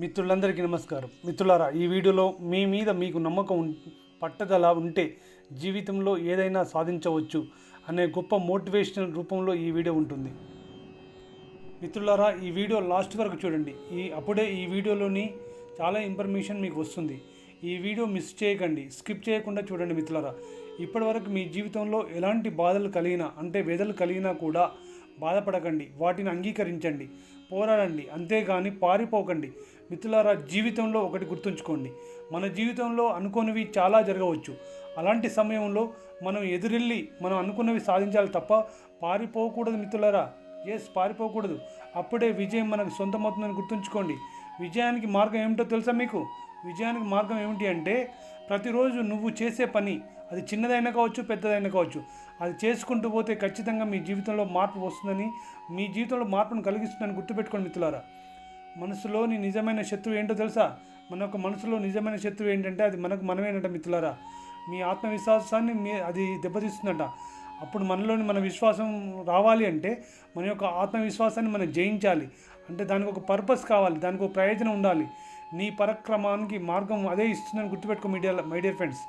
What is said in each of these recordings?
మిత్రులందరికీ నమస్కారం. మిత్రులారా ఈ వీడియోలో మీ మీద మీకు నమ్మకం పట్టుదల ఉంటే జీవితంలో ఏదైనా సాధించవచ్చు అనే గొప్ప మోటివేషనల్ రూపంలో ఈ వీడియో ఉంటుంది. మిత్రులారా ఈ వీడియో లాస్ట్ వరకు చూడండి. ఈ అప్పుడే ఈ వీడియోలోని చాలా ఇన్ఫర్మేషన్ మీకు వస్తుంది. ఈ వీడియో మిస్ చేయకండి. స్కిప్ చేయకుండా చూడండి మిత్రులారా. ఇప్పటివరకు మీ జీవితంలో ఎలాంటి బాధలు కలిగినా అంటే వేదలు కలిగినా కూడా బాధపడకండి. వాటిని అంగీకరించండి. పోరాడండి. అంతేగాని పారిపోకండి. మిత్రులారా జీవితంలో ఒకటి గుర్తుంచుకోండి. మన జీవితంలో అనుకోనివి చాలా జరగవచ్చు. అలాంటి సమయంలో మనం ఎదురెళ్ళి మనం అనుకున్నవి సాధించాలి తప్ప పారిపోకూడదు మిత్రులారా. ఎస్ పారిపోకూడదు. అప్పుడే విజయం మనకు సొంతమవుతుందని గుర్తుంచుకోండి. విజయానికి మార్గం ఏమిటో తెలుసా మీకు? విజయానికి మార్గం ఏమిటి అంటే ప్రతిరోజు నువ్వు చేసే పని అది చిన్నదైనా కావచ్చు పెద్దదైనా కావచ్చు అది చేసుకుంటూ పోతే ఖచ్చితంగా మీ జీవితంలో మార్పు వస్తుందని మీ జీవితంలో మార్పును కలిగిస్తుందని గుర్తుపెట్టుకోండి మిత్రులారా. మనసులోని నిజమైన శత్రువు ఏంటో తెలుసా? మన యొక్క మనసులో నిజమైన శత్రువు ఏంటంటే అది మనకు మనమేనట మిత్రులారా. మీ ఆత్మవిశ్వాసాన్ని మీ అది దెబ్బతీస్తుందంట. అప్పుడు మనలోని మన విశ్వాసం రావాలి అంటే మన యొక్క ఆత్మవిశ్వాసాన్ని మనం జయించాలి. అంటే దానికి ఒక పర్పస్ కావాలి దానికి ఒక ప్రయోజనం ఉండాలి. నీ పరక్రమానికి మార్గం అదే ఇస్తుందని గుర్తుపెట్టుకో మీడియా మై డియర్ ఫ్రెండ్స్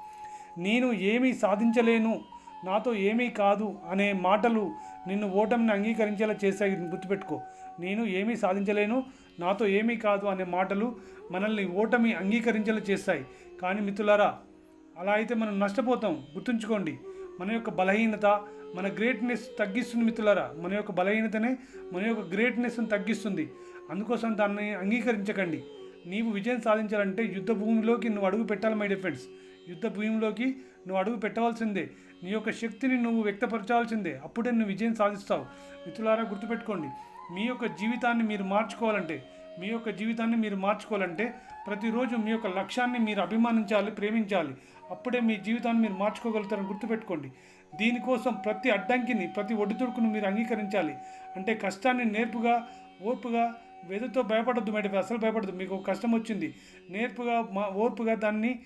నేను ఏమీ సాధించలేను. నాతో ఏమీ కాదు అనే మాటలు నిన్ను ఓటమిని అంగీకరించేలా చేశాయి గుర్తుపెట్టుకో. నేను ఏమీ సాధించలేను నాతో ఏమీ కాదు అనే మాటలు మనల్ని ఓటమి అంగీకరించేలా చేస్తాయి కానీ మిత్రులారా అలా అయితే మనం నష్టపోతాం. గుర్తుంచుకోండి మన యొక్క బలహీనత మన గ్రేట్నెస్ తగ్గిస్తుంది మిత్రులారా. మన యొక్క బలహీనతనే మన యొక్క గ్రేట్నెస్ని తగ్గిస్తుంది. అందుకోసం దాన్ని అంగీకరించకండి. నీవు విజయం సాధించాలంటే యుద్ధ భూమిలోకి నువ్వు అడుగు పెట్టాలి మై డిఫెండ్స్ యుద్ధ భూమిలోకి నువ్వు అడుగు పెట్టవలసిందే. నీ యొక్క శక్తిని నువ్వు వ్యక్తపరచాల్సిందే. అప్పుడే నువ్వు విజయం సాధిస్తావు. మిత్రులారా గుర్తుపెట్టుకోండి. మీ యొక్క జీవితాన్ని మీరు మార్చుకోవాలంటే మీ యొక్క జీవితాన్ని మీరు మార్చుకోవాలంటే ప్రతిరోజు మీ యొక్క లక్ష్యాన్ని మీరు అభిమానించాలి ప్రేమించాలి. అప్పుడే మీ జీవితాన్ని మీరు మార్చుకోగలుగుతారని గుర్తుపెట్టుకోండి. దీనికోసం ప్రతి అడ్డంకిని ప్రతి ఒడిదుడుకును మీరు అంగీకరించాలి. అంటే కష్టాన్ని నేర్పుగా ఓర్పుగా వెదతో భయపడద్దు మేడం. అసలు భయపడద్దు. మీకు కష్టం వచ్చింది. నేర్పుగా మా ఓర్పుగా దాన్ని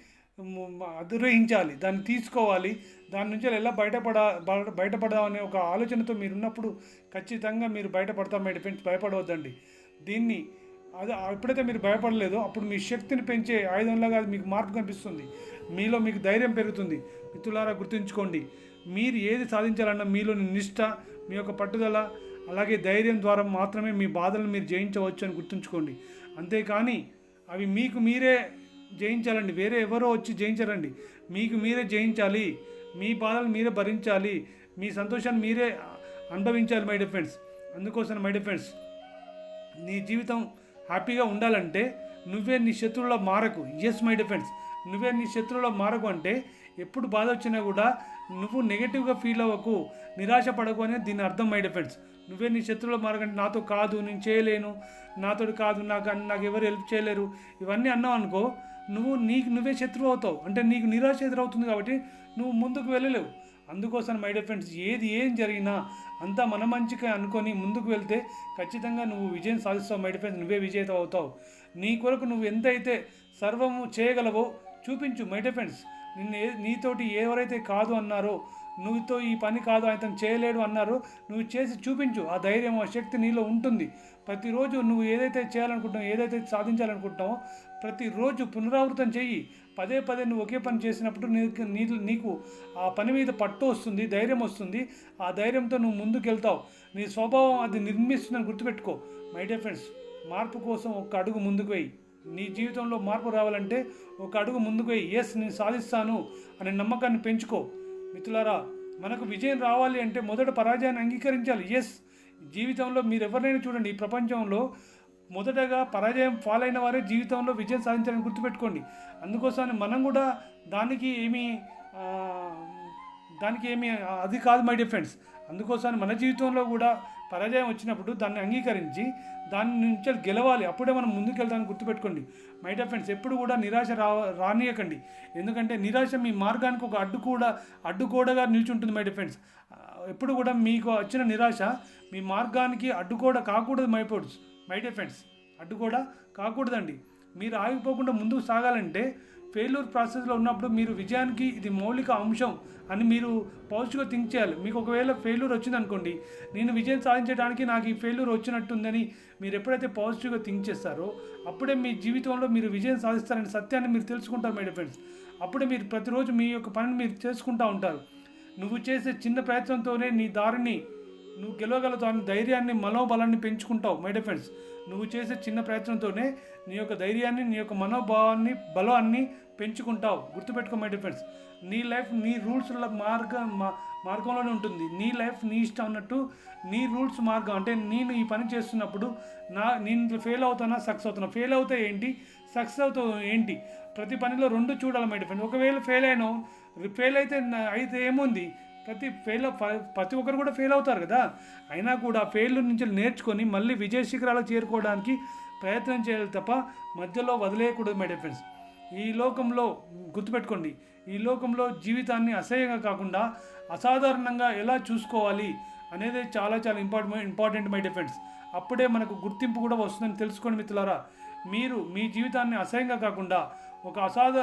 అధిరోహించాలి దాన్ని తీసుకోవాలి. దాని నుంచి ఎలా బయటపడ బ- ఒక ఆలోచనతో మీరు ఉన్నప్పుడు ఖచ్చితంగా మీరు బయటపడతాం. మేడం ఫ్రెండ్స్ భయపడవద్దండి. దీన్ని అది ఎప్పుడైతే మీరు భయపడలేదో అప్పుడు మీ శక్తిని పెంచే ఆయుధంలాగా అది మీకు మార్పు కనిపిస్తుంది. మీలో మీకు ధైర్యం పెరుగుతుంది. మిత్రులారా గుర్తుంచుకోండి. మీరు ఏది సాధించాలన్నా మీలోని నిష్ట మీ యొక్క పట్టుదల అలాగే ధైర్యం ద్వారా మాత్రమే మీ బాధలను మీరు జయించవచ్చు అని గుర్తుంచుకోండి. అంతేకాని అవి మీకు మీరే జయించాలండి. వేరే ఎవరో వచ్చి జయించరండి. మీకు మీరే జయించాలి. మీ బాధలు మీరే భరించాలి. మీ సంతోషాన్ని మీరే అనుభవించాలి మై డిఫెండ్స్ అందుకోసం మై డిఫెండ్స్ నీ జీవితం హ్యాపీగా ఉండాలంటే నువ్వే నీ శత్రువులో మారకు. ఎస్ మై డిఫెండ్స్ నువ్వే నీ శత్రువులో మారకు అంటే ఎప్పుడు బాధ వచ్చినా కూడా నువ్వు నెగిటివ్గా ఫీల్ అవ్వకు. నిరాశ పడకు అనేది దీని అర్థం మై డిఫెండ్స్ నువ్వే నీ శత్రువుల మారకంటే నాతో కాదు నేను చేయలేను. నాతో కాదు నాకు నాకు ఎవరు హెల్ప్ చేయలేరు. ఇవన్నీ అన్నావు అనుకో నువ్వు నీకు నువ్వే శత్రువు అవుతావు. అంటే నీకు నిరాశ ఎదురవుతుంది కాబట్టి నువ్వు ముందుకు వెళ్ళలేవు. అందుకోసం మై డియర్ ఫ్రెండ్స్ ఏది ఏం జరిగినా అంతా మన మంచిగా అనుకొని ముందుకు వెళ్తే ఖచ్చితంగా నువ్వు విజయం సాధిస్తావు మై డియర్ ఫ్రెండ్స్ నువ్వే విజేత అవుతావు. నీ కొరకు నువ్వు ఎంతైతే సర్వము చేయగలవో చూపించు మై డియర్ ఫ్రెండ్స్ నిన్ను నీతోటి ఎవరైతే కాదు అన్నారో నువ్వుతో ఈ పని కాదు ఆయన చేయలేడు అన్నారు నువ్వు చేసి చూపించు. ఆ ధైర్యం ఆ శక్తి నీలో ఉంటుంది. ప్రతిరోజు నువ్వు ఏదైతే చేయాలనుకుంటున్నావు ఏదైతే సాధించాలనుకుంటున్నావో ప్రతిరోజు పునరావృతం చెయ్యి. పదే పదే నువ్వు ఒకే పని చేసినప్పుడు నీకు నీ- నీకు ఆ పని మీద పట్టు వస్తుంది ధైర్యం వస్తుంది. ఆ ధైర్యంతో నువ్వు ముందుకెళ్తావు. నీ స్వభావం అది నిర్మిస్తుందని గుర్తుపెట్టుకో. మై డియర్ ఫ్రెండ్స్ మార్పు కోసం ఒక అడుగు ముందుకు వెయ్యి నీ జీవితంలో మార్పు రావాలంటే ఒక అడుగు ముందుకు వెయ్యి ఎస్ నేను సాధిస్తాను అనే నమ్మకాన్ని పెంచుకో. మిత్రులారా మనకు విజయం రావాలి అంటే మొదట పరాజయాన్ని అంగీకరించాలి. ఎస్ జీవితంలో మీరు ఎవరినైనా చూడండి. ఈ ప్రపంచంలో మొదటగా పరాజయం ఫాల్ అయిన వారే జీవితంలో విజయం సాధించాలని గుర్తుపెట్టుకోండి. అందుకోసం మనం కూడా దానికి ఏమీ దానికి ఏమీ అది కాదు మై డియర్ ఫ్రెండ్స్. అందుకోసం మన జీవితంలో కూడా పరాజయం వచ్చినప్పుడు దాన్ని అంగీకరించి దాని నుంచి గెలవాలి. అప్పుడే మనం ముందుకు వెళ్తామని గుర్తుపెట్టుకోండి. మై డియర్ ఫ్రెండ్స్ ఎప్పుడు కూడా నిరాశ రా రానియకండి. ఎందుకంటే నిరాశ మీ మార్గానికి ఒక అడ్డు కూడా అడ్డుగోడగా నిల్చుంటుంది మై డియర్ ఫ్రెండ్స్. ఎప్పుడు కూడా మీకు వచ్చిన నిరాశ మీ మార్గానికి అడ్డుగోడ కాకూడదు my friends my dear friends కూడా కాకూడదండి. మీరు ఆగిపోకుండా ముందుకు సాగాలంటే ఫెయిల్యూర్ ప్రాసెస్లో ఉన్నప్పుడు మీరు విజయానికి ఇది మౌలిక అంశం అని మీరు పాజిటివ్గా థింక్ చేయాలి. మీకు ఒకవేళ ఫెయిల్యూర్ వచ్చిందనుకోండి నేను విజయం సాధించడానికి నాకు ఈ ఫెయిల్యూర్ వచ్చినట్టుందని మీరు ఎప్పుడైతే పాజిటివ్గా థింక్ చేస్తారో అప్పుడే మీ జీవితంలో మీరు విజయం సాధిస్తారనే సత్యాన్ని మీరు తెలుసుకుంటారు మేడం ఫ్రెండ్స్ అప్పుడే మీరు ప్రతిరోజు మీ యొక్క పనిని మీరు చేసుకుంటూ ఉంటారు. నువ్వు చేసే చిన్న ప్రయత్నంతోనే నీ దారిని నువ్వు గెలవగలుగుతావు అనే ధైర్యాన్ని మనోబలాన్ని పెంచుకుంటావు. మై ఫ్రెండ్స్ నువ్వు చేసే చిన్న ప్రయత్నంతోనే నీ యొక్క ధైర్యాన్ని నీ యొక్క మనోభావాన్ని బలాన్ని పెంచుకుంటావు. గుర్తుపెట్టుకో మై ఫ్రెండ్స్ నీ లైఫ్ నీ రూల్స్ల మార్గ మా- మార్గంలోనే ఉంటుంది. నీ లైఫ్ నీ ఇష్టం అన్నట్టు నీ రూల్స్ మార్గం. అంటే నేను ఈ పని చేస్తున్నప్పుడు నా నేను ఫెయిల్ అవుతానా సక్సెస్ అవుతానా? ఫెయిల్ అవుతా ఏంటి? సక్సెస్ అవుతావు ఏంటి? ప్రతి పనిలో రెండు చూడాలి మై ఫ్రెండ్స్ ఒకవేళ ఫెయిల్ అయినావు ఫెయిల్ అయితే అయితే ఏముంది? ప్రతి ఫెయిల్ ప్రతి ఒక్కరు కూడా ఫెయిల్ అవుతారు కదా. అయినా కూడా ఫెయిల్ నుంచి నేర్చుకొని మళ్ళీ విజయ శిఖరాలు చేరుకోవడానికి ప్రయత్నం చేయాలి తప్ప మధ్యలో వదిలేయకూడదు మై డిఫెన్స్ ఈ లోకంలో గుర్తుపెట్టుకోండి ఈ లోకంలో జీవితాన్ని అసహ్యంగా కాకుండా అసాధారణంగా ఎలా చూసుకోవాలి అనేది చాలా చాలా ఇంపార్టెంట్ ఇంపార్టెంట్ మై డిఫెన్స్ అప్పుడే మనకు గుర్తింపు కూడా వస్తుందని తెలుసుకోండి మిత్రులారా. మీరు మీ జీవితాన్ని అసహ్యంగా కాకుండా ఒక అసాధ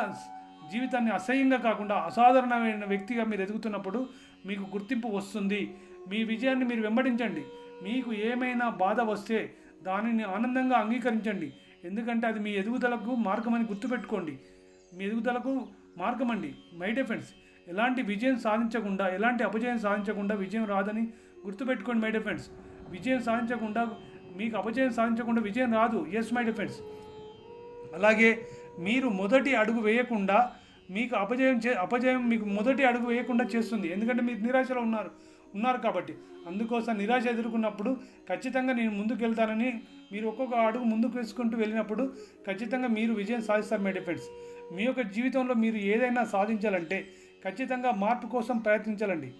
జీవితాన్ని అసహ్యంగా కాకుండా అసాధారణమైన వ్యక్తిగా మీరు ఎదుగుతున్నప్పుడు మీకు గుర్తింపు వస్తుంది. మీ విజయాన్ని మీరు వెంబడించండి. మీకు ఏమైనా బాధ వస్తే దానిని ఆనందంగా అంగీకరించండి. ఎందుకంటే అది మీ ఎదుగుదలకు మార్గమని గుర్తుపెట్టుకోండి. మీ ఎదుగుదలకు మార్గం అండి మై డిఫెన్స్ ఎలాంటి విజయం సాధించకుండా ఎలాంటి అపజయం సాధించకుండా విజయం రాదని గుర్తుపెట్టుకోండి మై డిఫెన్స్ విజయం సాధించకుండా మీకు అపజయం సాధించకుండా విజయం రాదు. ఎస్ మై డిఫెన్స్ అలాగే మీరు మొదటి అడుగు వేయకుండా మీకు అపజయం చే అపజయం మీకు మొదటి అడుగు వేయకుండా చేస్తుంది. ఎందుకంటే మీరు నిరాశలో ఉన్నారు ఉన్నారు కాబట్టి. అందుకోసం నిరాశ ఎదుర్కొన్నప్పుడు ఖచ్చితంగా నేను ముందుకు వెళ్తానని మీరు ఒక్కొక్క అడుగు ముందుకు వేసుకుంటూ వెళ్ళినప్పుడు ఖచ్చితంగా మీరు విజయం సాధిస్తారు మై డిఫెండ్స్ మీ యొక్క జీవితంలో మీరు ఏదైనా సాధించాలంటే ఖచ్చితంగా మార్పు కోసం ప్రయత్నించాలండి.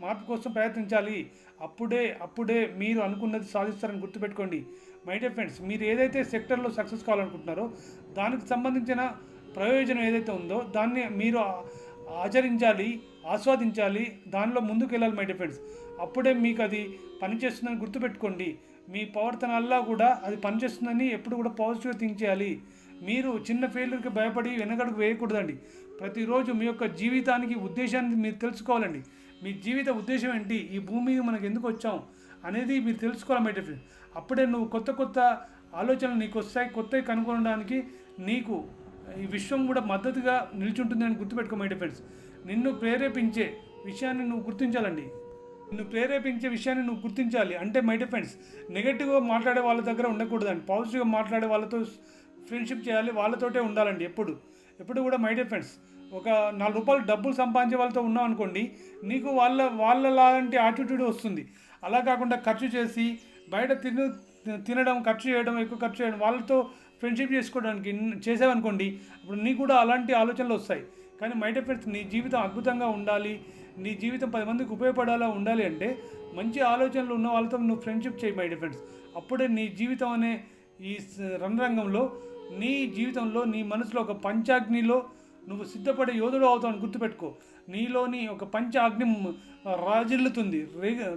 మార్పు కోసం ప్రయత్నించాలి. అప్పుడే అప్పుడే మీరు అనుకున్నది సాధిస్తారని గుర్తుపెట్టుకోండి. మై డియర్ ఫ్రెండ్స్ మీరు ఏదైతే సెక్టర్లో సక్సెస్ కావాలనుకుంటున్నారో దానికి సంబంధించిన ప్రయోజనం ఏదైతే ఉందో దాన్ని మీరు ఆచరించాలి ఆస్వాదించాలి దానిలో ముందుకు వెళ్ళాలి మై డిఫెండ్స్ అప్పుడే మీకు అది పనిచేస్తుందని గుర్తుపెట్టుకోండి. మీ ప్రవర్తనల్లా కూడా అది పనిచేస్తుందని ఎప్పుడు కూడా పాజిటివ్గా థింక్ చేయాలి. మీరు చిన్న ఫెయిల్యూర్కి భయపడి వెనకడుగు వేయకూడదండి. ప్రతిరోజు మీ యొక్క జీవితానికి ఉద్దేశాన్ని మీరు తెలుసుకోవాలండి. మీ జీవిత ఉద్దేశం ఏంటి? ఈ భూమి మనకు ఎందుకు వచ్చాం? అనేది మీరు తెలుసుకోవాలి మై డిఫెండ్స్ అప్పుడే నువ్వు కొత్త కొత్త ఆలోచనలు నీకు వస్తాయి కొత్తవి కనుగొనడానికి నీకు ఈ విశ్వం కూడా మద్దతుగా నిల్చుంటుంది అని గుర్తుపెట్టుకో మై ఫ్రెండ్స్ నిన్ను ప్రేరేపించే విషయాన్ని నువ్వు గుర్తించాలండి. నిన్ను ప్రేరేపించే విషయాన్ని నువ్వు గుర్తించాలి. అంటే మై ఫ్రెండ్స్ నెగిటివ్గా మాట్లాడే వాళ్ళ దగ్గర ఉండకూడదండి. పాజిటివ్గా మాట్లాడే వాళ్ళతో ఫ్రెండ్షిప్ చేయాలి. వాళ్ళతోటే ఉండాలండి ఎప్పుడు. ఎప్పుడు కూడా మై ఫ్రెండ్స్ ఒక నాలుగు రూపాయలు డబ్బులు సంపాదించే వాళ్ళతో ఉన్నావు అనుకోండి నీకు వాళ్ళ వాళ్ళ లాంటి యాటిట్యూడ్ వస్తుంది. అలా కాకుండా ఖర్చు చేసి బయట తిను తినడం ఖర్చు చేయడం ఎక్కువ ఖర్చు చేయడం వాళ్ళతో ఫ్రెండ్షిప్ చేసుకోవడానికి చేసావనుకోండి అప్పుడు నీకు కూడా అలాంటి ఆలోచనలు వస్తాయి. కానీ మై ఎఫెక్ట్స్ ఫ్రెండ్స్ నీ జీవితం అద్భుతంగా ఉండాలి నీ జీవితం పది మందికి ఉపయోగపడాలా ఉండాలి అంటే మంచి ఆలోచనలు ఉన్న వాళ్ళతో నువ్వు ఫ్రెండ్షిప్ చేయి మై ఫ్రెండ్స్ అప్పుడే నీ జీవితం అనే ఈ రణరంగంలో నీ జీవితంలో నీ మనసులో ఒక పంచాగ్నిలో నువ్వు సిద్ధపడే యోధుడు అవుతావని గుర్తుపెట్టుకో. నీలోని ఒక పంచ అగ్ని రాజిల్లుతుంది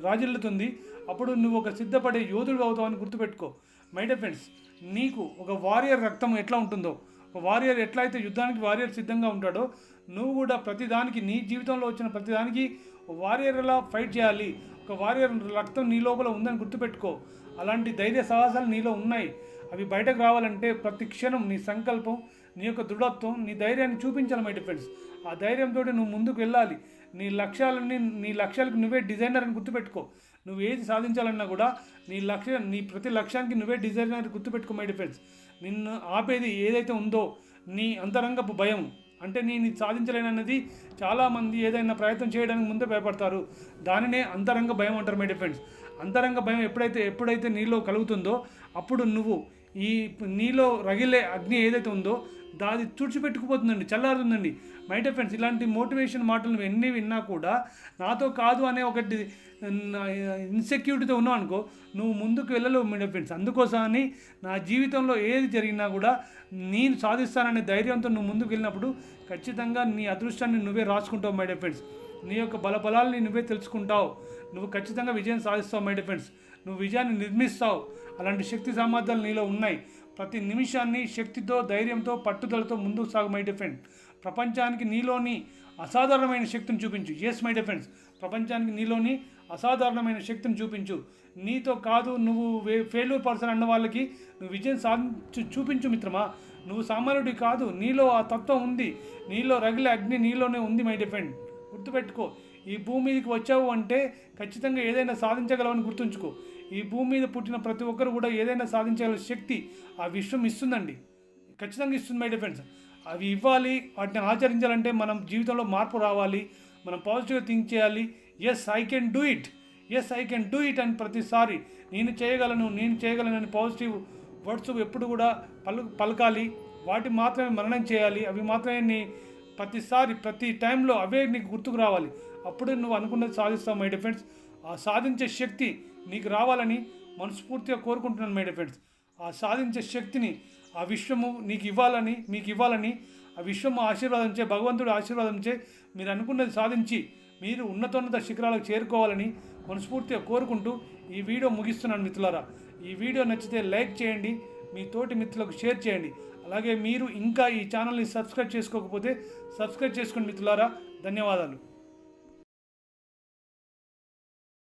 రాజిల్లుతుంది. అప్పుడు నువ్వు ఒక సిద్ధపడే యోధుడు అవుతావని గుర్తుపెట్టుకో. మై డియర్ ఫ్రెండ్స్ నీకు ఒక వారియర్ రక్తం ఎట్లా ఉంటుందో ఒక వారియర్ ఎట్లా అయితే యుద్ధానికి వారియర్ సిద్ధంగా ఉంటాడో నువ్వు కూడా ప్రతిదానికి నీ జీవితంలో వచ్చిన ప్రతిదానికి వారియర్లా ఫైట్ చేయాలి. ఒక వారియర్ రక్తం నీ లోపల ఉందని గుర్తుపెట్టుకో. అలాంటి ధైర్య సాహసాలు నీలో ఉన్నాయి. అవి బయటకు రావాలంటే ప్రతి క్షణం నీ సంకల్పం నీ యొక్క దృఢత్వం నీ ధైర్యాన్ని చూపించాలి మై డిఫెండ్స్ ఆ ధైర్యంతో నువ్వు ముందుకు వెళ్ళాలి. నీ లక్ష్యాలని నీ లక్ష్యాలకు నువ్వే డిజైనర్ అని గుర్తుపెట్టుకో. నువ్వు ఏది సాధించాలన్నా కూడా నీ లక్ష్యం నీ ప్రతి లక్ష్యానికి నువ్వే డిజైనర్ గుర్తుపెట్టుకో మై డిఫెండ్స్ నిన్ను ఆపేది ఏదైతే ఉందో నీ అంతరంగపు భయం. అంటే నేను ఇది సాధించలేనన్నది చాలామంది ఏదైనా ప్రయత్నం చేయడానికి ముందే భయపడతారు. దానినే అంతరంగ భయం అంటారు మై డిఫెండ్స్ అంతరంగ భయం ఎప్పుడైతే ఎప్పుడైతే నీలో కలుగుతుందో అప్పుడు నువ్వు ఈ నీలో రగిలే అగ్ని ఏదైతే ఉందో దాది తుడిచిపెట్టుకుపోతుందండి చల్లారుతుందండి. మై డిఫెండ్స్ ఇలాంటి మోటివేషన్ మాటలు ఎన్ని విన్నా కూడా నాతో కాదు అనే ఒకటి ఇన్సెక్యూరిటీతో ఉన్నావు అనుకో నువ్వు ముందుకు వెళ్ళలేవు మీడియా ఫ్రెండ్స్ అందుకోసమని నా జీవితంలో ఏది జరిగినా కూడా నేను సాధిస్తాననే ధైర్యంతో నువ్వు ముందుకు వెళ్ళినప్పుడు ఖచ్చితంగా నీ అదృష్టాన్ని నువ్వే రాసుకుంటావు మై ఫ్రెండ్స్ నీ యొక్క బలబలాల్ని నువ్వే తెలుసుకుంటావు. నువ్వు ఖచ్చితంగా విజయం సాధిస్తావు మై ఫ్రెండ్స్ నువ్వు విజయాన్ని నిర్మిస్తావు. అలాంటి శక్తి సామర్థ్యాలు నీలో ఉన్నాయి. ప్రతి నిమిషాన్ని శక్తితో ధైర్యంతో పట్టుదలతో ముందుకు సాగు మై డిఫెండ్ ప్రపంచానికి నీలోని అసాధారణమైన శక్తిని చూపించు. ఎస్ మై డిఫెండ్స్ ప్రపంచానికి నీలోని అసాధారణమైన శక్తిని చూపించు. నీతో కాదు నువ్వు ఫెయిల్యూర్ పర్సన్ అన్న వాళ్ళకి నువ్వు విజయం సాధించు చూపించు మిత్రమా. నువ్వు సామాన్యుడి కాదు నీలో ఆ తత్వం ఉంది. నీలో రగిలే అగ్ని నీలోనే ఉంది మై డిఫెండ్ గుర్తుపెట్టుకో. ఈ భూమి మీదకి వచ్చావు అంటే ఖచ్చితంగా ఏదైనా సాధించగలవని గుర్తుంచుకో. ఈ భూమి మీద పుట్టిన ప్రతి ఒక్కరు కూడా ఏదైనా సాధించగల శక్తి ఆ విశ్వం ఇస్తుందండి. ఖచ్చితంగా ఇస్తుంది మై డిఫెండ్స్ అవి ఇవ్వాలి వాటిని ఆచరించాలంటే మనం జీవితంలో మార్పు రావాలి మనం పాజిటివ్గా థింక్ చేయాలి. Yes I can do it yes I can do it అని ప్రతిసారి నేను చేయగలను నేను చేయగలను అని పాజిటివ్ వర్డ్స్ ఎప్పుడు కూడా పలు పలకాలి. వాటి మాత్రమే మరణం చేయాలి. అవి మాత్రమే నీ ప్రతిసారి ప్రతి టైంలో అవే నీకు గుర్తుకు రావాలి. అప్పుడే నువ్వు అనుకున్నది సాధిస్తావు మై డిఫెండ్స్ ఆ సాధించే శక్తి నీకు రావాలని మనస్ఫూర్తిగా కోరుకుంటున్నాను మై డిఫెండ్స్ ఆ సాధించే శక్తిని ఆ విశ్వము నీకు ఇవ్వాలని మీకు ఇవ్వాలని ఆ విశ్వము ఆశీర్వాదంచే భగవంతుడి ఆశీర్వాదంచే మీరు అనుకున్నది సాధించి మీరు ఉన్నతోన్నత శిఖరాలకు చేరుకోవాలని మనస్ఫూర్తిగా కోరుకుంటూ ఈ వీడియో ముగిస్తున్నాను మిత్రులారా. ఈ వీడియో నచ్చితే లైక్ చేయండి మీ తోటి మిత్రులకు షేర్ చేయండి. అలాగే మీరు ఇంకా ఈ ఛానల్ని సబ్స్క్రైబ్ చేసుకోకపోతే సబ్స్క్రైబ్ చేసుకోండి మిత్రులారా. ధన్యవాదాలు.